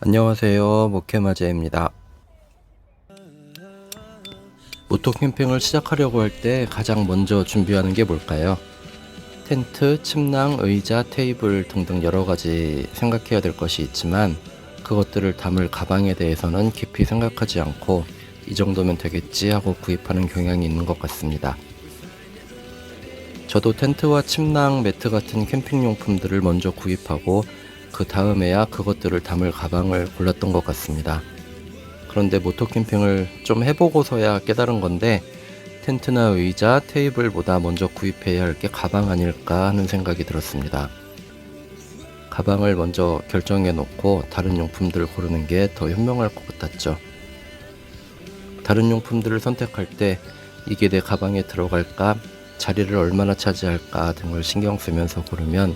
안녕하세요. 목회마제입니다. 모토 캠핑을 시작하려고 할 때 가장 먼저 준비하는 게 뭘까요? 텐트, 침낭, 의자, 테이블 등등 여러 가지 생각해야 될 것이 있지만 그것들을 담을 가방에 대해서는 깊이 생각하지 않고 이 정도면 되겠지 하고 구입하는 경향이 있는 것 같습니다. 저도 텐트와 침낭, 매트 같은 캠핑 용품들을 먼저 구입하고 그 다음에야 그것들을 담을 가방을 골랐던 것 같습니다. 그런데 모토 캠핑을 좀 해보고서야 깨달은 건데 텐트나 의자, 테이블보다 먼저 구입해야 할 게 가방 아닐까 하는 생각이 들었습니다. 가방을 먼저 결정해 놓고 다른 용품들을 고르는 게 더 현명할 것 같았죠. 다른 용품들을 선택할 때 이게 내 가방에 들어갈까, 자리를 얼마나 차지할까 등을 신경 쓰면서 고르면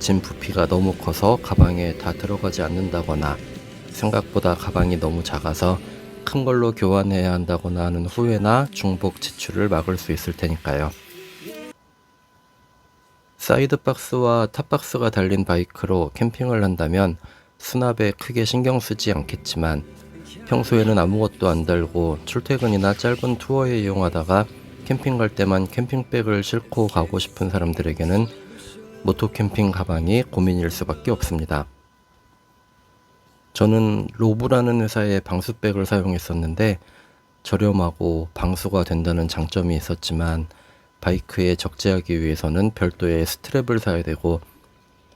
짐 부피가 너무 커서 가방에 다 들어가지 않는다거나 생각보다 가방이 너무 작아서 큰 걸로 교환해야 한다거나 하는 후회나 중복 지출을 막을 수 있을 테니까요. 사이드박스와 탑박스가 달린 바이크로 캠핑을 한다면 수납에 크게 신경 쓰지 않겠지만 평소에는 아무것도 안 달고 출퇴근이나 짧은 투어에 이용하다가 캠핑 갈 때만 캠핑백을 싣고 가고 싶은 사람들에게는 모토 캠핑 가방이 고민일 수밖에 없습니다. 저는 로브라는 회사의 방수백을 사용했었는데 저렴하고 방수가 된다는 장점이 있었지만 바이크에 적재하기 위해서는 별도의 스트랩을 사야 되고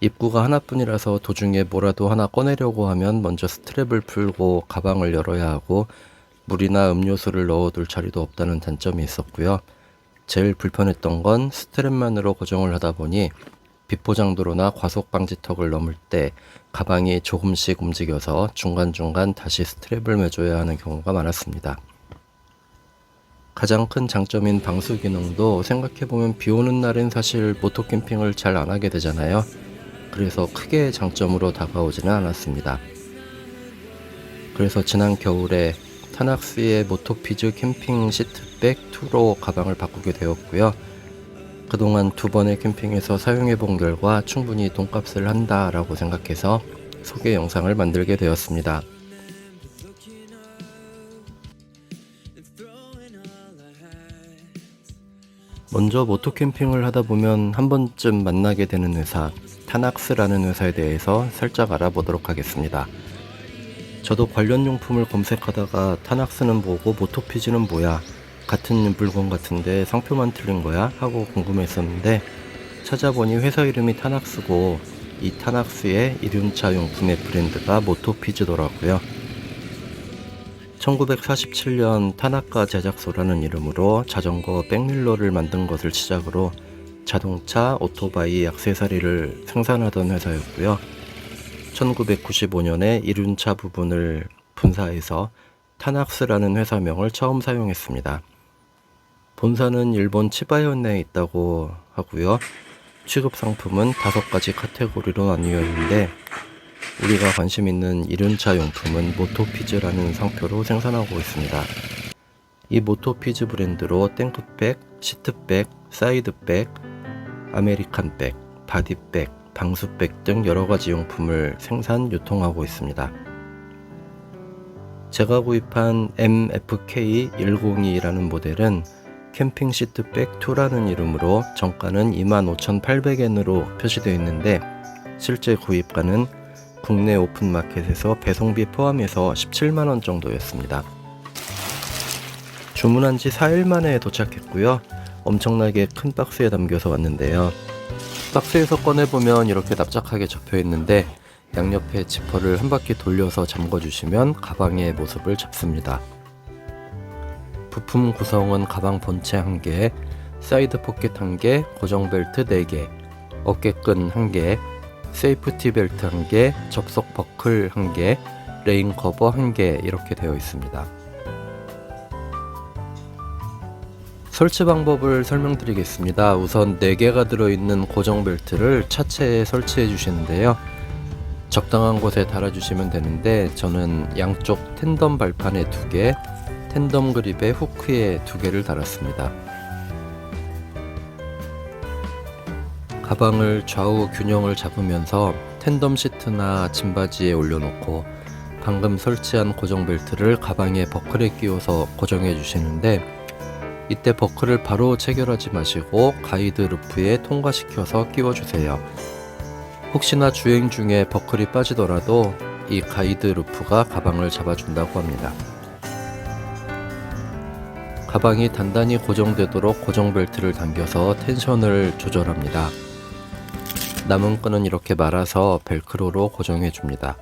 입구가 하나뿐이라서 도중에 뭐라도 하나 꺼내려고 하면 먼저 스트랩을 풀고 가방을 열어야 하고 물이나 음료수를 넣어둘 자리도 없다는 단점이 있었고요. 제일 불편했던 건 스트랩만으로 고정을 하다 보니 비포장도로나 과속 방지턱을 넘을 때 가방이 조금씩 움직여서 중간중간 다시 스트랩을 매줘야 하는 경우가 많았습니다. 가장 큰 장점인 방수 기능도 생각해보면 비 오는 날엔 사실 모토 캠핑을 잘 안 하게 되잖아요. 그래서 크게 장점으로 다가오지는 않았습니다. 그래서 지난 겨울에 타낙스의 모토피즈 캠핑 시트백 2로 가방을 바꾸게 되었고요. 그동안 두 번의 캠핑에서 사용해 본 결과 충분히 돈값을 한다 라고 생각해서 소개 영상을 만들게 되었습니다. 먼저 모토 캠핑을 하다 보면 한 번쯤 만나게 되는 회사 타낙스라는 회사에 대해서 살짝 알아보도록 하겠습니다. 저도 관련 용품을 검색하다가 타낙스는 뭐고 모토피즈는 뭐야 같은 물건 같은데 상표만 틀린 거야? 하고 궁금했었는데 찾아보니 회사 이름이 타낙스고 이 타낙스의 이륜차 용품의 브랜드가 모토피즈더라고요. 1947년 타나카 제작소라는 이름으로 자전거 백밀러를 만든 것을 시작으로 자동차, 오토바이, 액세서리를 생산하던 회사였고요. 1995년에 이륜차 부분을 분사해서 타낙스라는 회사명을 처음 사용했습니다. 본사는 일본 치바현에 있다고 하고요. 취급 상품은 다섯 가지 카테고리로 나뉘어 있는데 우리가 관심 있는 이륜차 용품은 모토피즈라는 상표로 생산하고 있습니다. 이 모토피즈 브랜드로 탱크백, 시트백, 사이드백, 아메리칸백, 바디백, 방수백 등 여러 가지 용품을 생산 유통하고 있습니다. 제가 구입한 MFK102라는 모델은 캠핑 시트백 2라는 이름으로 정가는 25,800엔으로 표시되어 있는데 실제 구입가는 국내 오픈마켓에서 배송비 포함해서 17만원 정도였습니다. 주문한 지 4일 만에 도착했고요. 엄청나게 큰 박스에 담겨서 왔는데요. 박스에서 꺼내보면 이렇게 납작하게 접혀 있는데 양옆에 지퍼를 한 바퀴 돌려서 잠궈주시면 가방의 모습을 잡습니다. 부품 구성은 가방 본체 1개, 사이드 포켓 1개, 고정 벨트 4개, 어깨끈 1개, 세이프티 벨트 1개, 접속 버클 1개, 레인 커버 1개 이렇게 되어 있습니다. 설치 방법을 설명드리겠습니다. 우선 4개가 들어있는 고정 벨트를 차체에 설치해 주시는데요. 적당한 곳에 달아주시면 되는데 저는 양쪽 텐덤 발판에 2개, 텐덤 그립에 후크에 2개를 달았습니다. 가방을 좌우 균형을 잡으면서 텐덤 시트나 짐바지에 올려놓고 방금 설치한 고정 벨트를 가방에 버클에 끼워서 고정해 주시는데 이때 버클을 바로 체결하지 마시고 가이드 루프에 통과시켜서 끼워주세요. 혹시나 주행 중에 버클이 빠지더라도 이 가이드 루프가 가방을 잡아준다고 합니다. 가방이 단단히 고정되도록 고정 벨트를 당겨서 텐션을 조절합니다. 남은 끈은 이렇게 말아서 벨크로로 고정해 줍니다.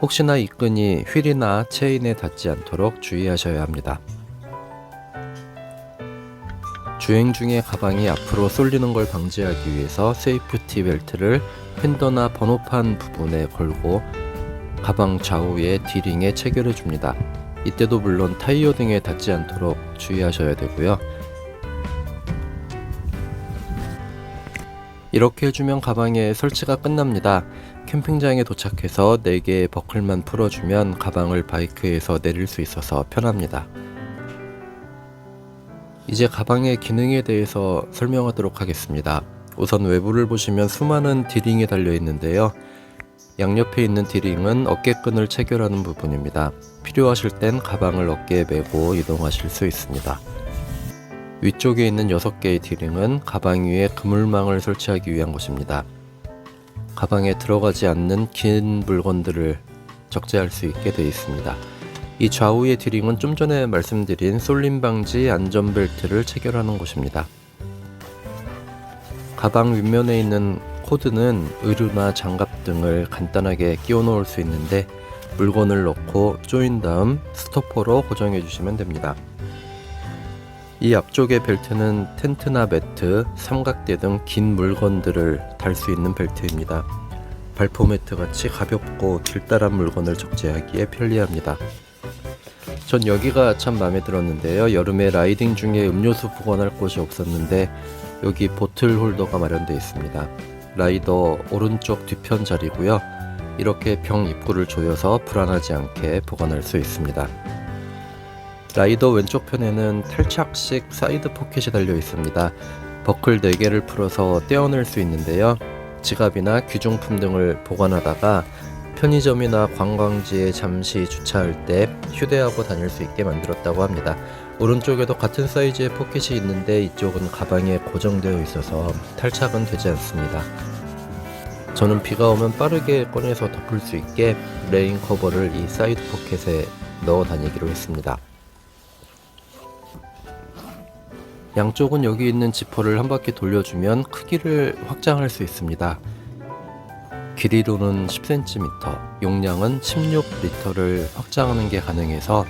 혹시나 이 끈이 휠이나 체인에 닿지 않도록 주의하셔야 합니다. 주행 중에 가방이 앞으로 쏠리는 걸 방지하기 위해서 세이프티 벨트를 핸더나 번호판 부분에 걸고 가방 좌우에 D링에 체결해 줍니다. 이때도 물론 타이어 등에 닿지 않도록 주의하셔야 되고요. 이렇게 해주면 가방의 설치가 끝납니다. 캠핑장에 도착해서 4개의 버클만 풀어주면 가방을 바이크에서 내릴 수 있어서 편합니다. 이제 가방의 기능에 대해서 설명하도록 하겠습니다. 우선 외부를 보시면 수많은 디링이 달려 있는데요. 양옆에 있는 디링은 어깨끈을 체결하는 부분입니다. 필요하실 땐 가방을 어깨에 메고 이동하실 수 있습니다. 위쪽에 있는 6개의 디링은 가방 위에 그물망을 설치하기 위한 것입니다. 가방에 들어가지 않는 긴 물건들을 적재할 수 있게 되어 있습니다. 이 좌우의 디링은 좀 전에 말씀드린 쏠림 방지 안전벨트를 체결하는 곳입니다. 가방 윗면에 있는 코드는 의류나 장갑 등을 간단하게 끼워 놓을 수 있는데 물건을 넣고 조인 다음 스토퍼로 고정해 주시면 됩니다. 이 앞쪽의 벨트는 텐트나 매트, 삼각대 등 긴 물건들을 달 수 있는 벨트입니다. 발포 매트 같이 가볍고 길다란 물건을 적재하기에 편리합니다. 전 여기가 참 마음에 들었는데요. 여름에 라이딩 중에 음료수 보관할 곳이 없었는데 여기 보틀 홀더가 마련되어 있습니다. 라이더 오른쪽 뒤편 자리고요. 이렇게 병 입구를 조여서 불안하지 않게 보관할 수 있습니다. 라이더 왼쪽 편에는 탈착식 사이드 포켓이 달려 있습니다. 버클 4개를 풀어서 떼어낼 수 있는데요. 지갑이나 귀중품 등을 보관하다가 편의점이나 관광지에 잠시 주차할 때 휴대하고 다닐 수 있게 만들었다고 합니다. 오른쪽에도 같은 사이즈의 포켓이 있는데 이쪽은 가방에 고정되어 있어서 탈착은 되지 않습니다. 저는 비가 오면 빠르게 꺼내서 덮을 수 있게 레인 커버를 이 사이드 포켓에 넣어 다니기로 했습니다. 양쪽은 여기 있는 지퍼를 한 바퀴 돌려주면 크기를 확장할 수 있습니다. 길이로는 10cm, 용량은 16리터를 확장하는 게 가능해서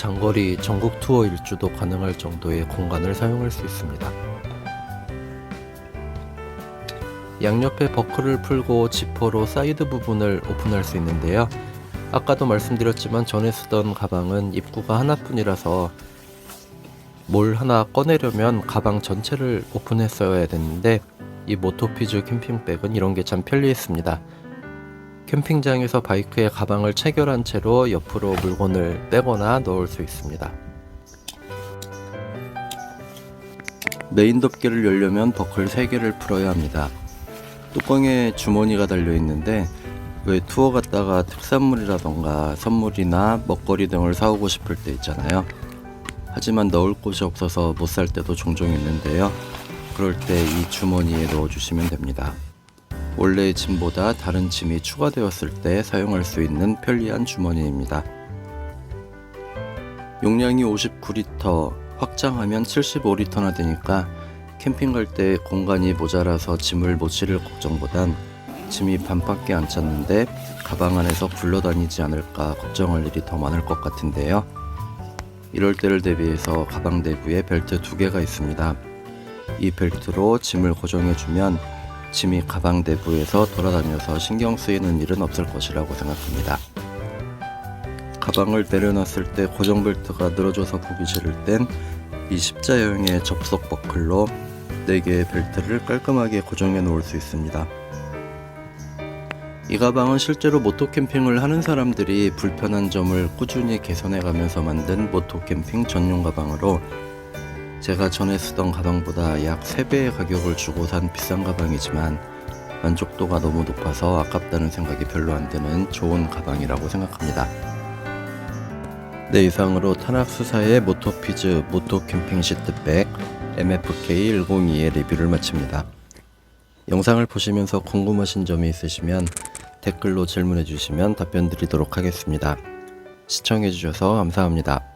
장거리 전국 투어 일주도 가능할 정도의 공간을 사용할 수 있습니다. 양옆에 버클을 풀고 지퍼로 사이드 부분을 오픈할 수 있는데요. 아까도 말씀드렸지만 전에 쓰던 가방은 입구가 하나뿐이라서 뭘 하나 꺼내려면 가방 전체를 오픈했어야 됐는데 이 모토피즈 캠핑백은 이런 게 참 편리했습니다. 캠핑장에서 바이크에 가방을 체결한 채로 옆으로 물건을 빼거나 넣을 수 있습니다. 메인 덮개를 열려면 버클 3개를 풀어야 합니다. 뚜껑에 주머니가 달려 있는데 왜 투어 갔다가 특산물이라던가 선물이나 먹거리 등을 사오고 싶을 때 있잖아요. 하지만 넣을 곳이 없어서 못 살 때도 종종 있는데요. 그럴 때 이 주머니에 넣어주시면 됩니다. 원래의 짐보다 다른 짐이 추가되었을 때 사용할 수 있는 편리한 주머니입니다. 용량이 59리터, 확장하면 75리터나 되니까 캠핑 갈 때 공간이 모자라서 짐을 못 실을 걱정보단 짐이 반밖에 안 찼는데 가방 안에서 굴러다니지 않을까 걱정할 일이 더 많을 것 같은데요. 이럴 때를 대비해서 가방 내부에 벨트 두 개가 있습니다. 이 벨트로 짐을 고정해주면 짐이 가방 내부에서 돌아다녀서 신경 쓰이는 일은 없을 것이라고 생각합니다. 가방을 내려놨을 때 고정 벨트가 늘어져서 보기 싫을 땐 이 십자형의 접속 버클로 4개의 벨트를 깔끔하게 고정해 놓을 수 있습니다. 이 가방은 실제로 모토 캠핑을 하는 사람들이 불편한 점을 꾸준히 개선해 가면서 만든 모토 캠핑 전용 가방으로 제가 전에 쓰던 가방보다 약 3배의 가격을 주고 산 비싼 가방이지만 만족도가 너무 높아서 아깝다는 생각이 별로 안 드는 좋은 가방이라고 생각합니다. 네, 이상으로 탄압수사의 모토피즈 모토 캠핑 시트백 MFK102의 리뷰를 마칩니다. 영상을 보시면서 궁금하신 점이 있으시면 댓글로 질문해 주시면 답변 드리도록 하겠습니다. 시청해 주셔서 감사합니다.